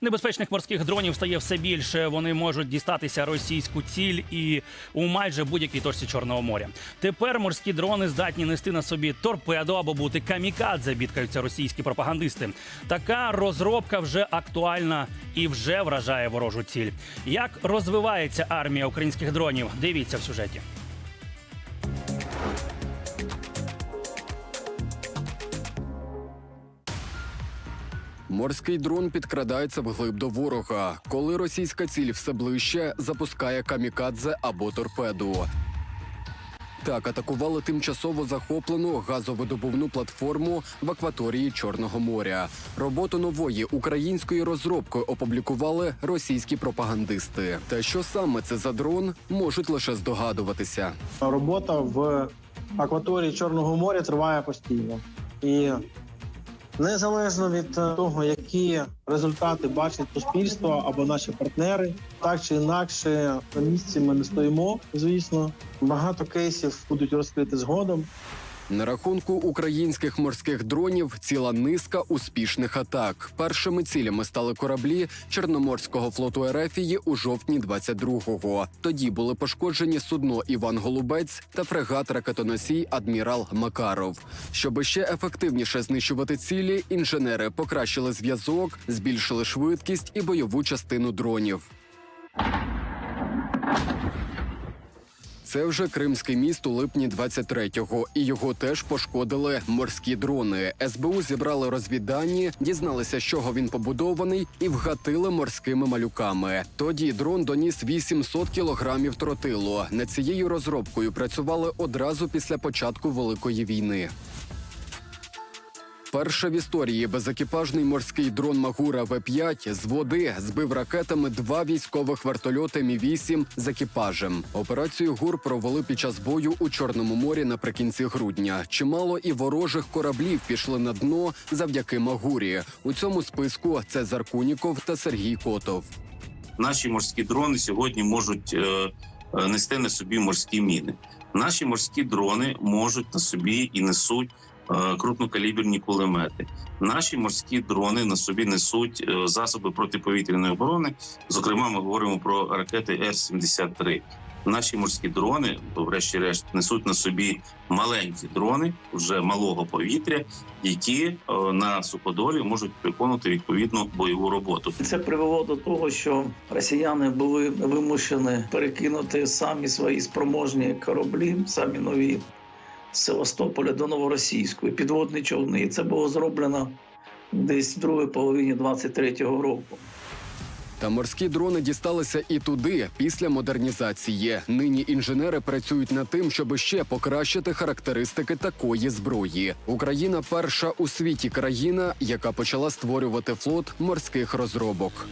Небезпечних морських дронів стає все більше. Вони можуть дістатися російську ціль і у майже будь-якій точці Чорного моря. Тепер морські дрони здатні нести на собі торпедо або бути камікадзе, бідкаються російські пропагандисти. Така розробка вже актуальна і вже вражає ворожу ціль. Як розвивається армія українських дронів? Дивіться в сюжеті. Морський дрон підкрадається вглиб до ворога. Коли російська ціль все ближче, запускає камікадзе або торпеду. Так атакували тимчасово захоплену газовидобувну платформу в акваторії Чорного моря. Роботу нової української розробки опублікували російські пропагандисти. Та що саме це за дрон, можуть лише здогадуватися. Робота в акваторії Чорного моря триває постійно. І незалежно від е, того, які результати бачить суспільство або наші партнери, так чи інакше на місці ми не стоїмо. Звісно, багато кейсів будуть розкрити згодом. На рахунку українських морських дронів ціла низка успішних атак. Першими цілями стали кораблі Чорноморського флоту Ерефії у жовтні 22-го. Тоді були пошкоджені судно Іван Голубець та фрегат ракетоносій Адмірал Макаров. Щоб ще ефективніше знищувати цілі, інженери покращили зв'язок, збільшили швидкість і бойову частину дронів. Це вже Кримський міст у липні 23-го, і його теж пошкодили морські дрони. СБУ зібрали розвіддані, дізналися, з чого він побудований, і вгатили морськими малюками. Тоді дрон доніс 800 кілограмів тротилу. Над цією розробкою працювали одразу після початку Великої війни. Перша в історії безекіпажний морський дрон Магура В-5 з води збив ракетами два військових вертольоти Мі-8 з екіпажем. Операцію ГУР провели під час бою у Чорному морі наприкінці грудня. Чимало і ворожих кораблів пішли на дно завдяки Магурі. У цьому списку це Заркуніков та Сергій Котов. наші морські дрони сьогодні можуть е, е, нести на собі морські міни. Наші морські дрони можуть на собі і несуть крупнокаліберні кулемети. Наші морські дрони на собі несуть е, засоби протиповітряної оборони. Зокрема, ми говоримо про ракети С-73. Наші морські дрони, врешті-решт, несуть на собі маленькі дрони вже малого повітря, які е, на суходолі можуть виконувати відповідну бойову роботу. Це привело до того, що росіяни були вимушені перекинути самі свої спроможні кораблі, самі нові Севастополя до Новоросійської підводні човни. І це було зроблено десь в другій половині 23-го року. Та морські дрони дісталися і туди після модернізації. Нині інженери працюють над тим, щоб ще покращити характеристики такої зброї. Україна перша у світі країна, яка почала створювати флот морських розробок.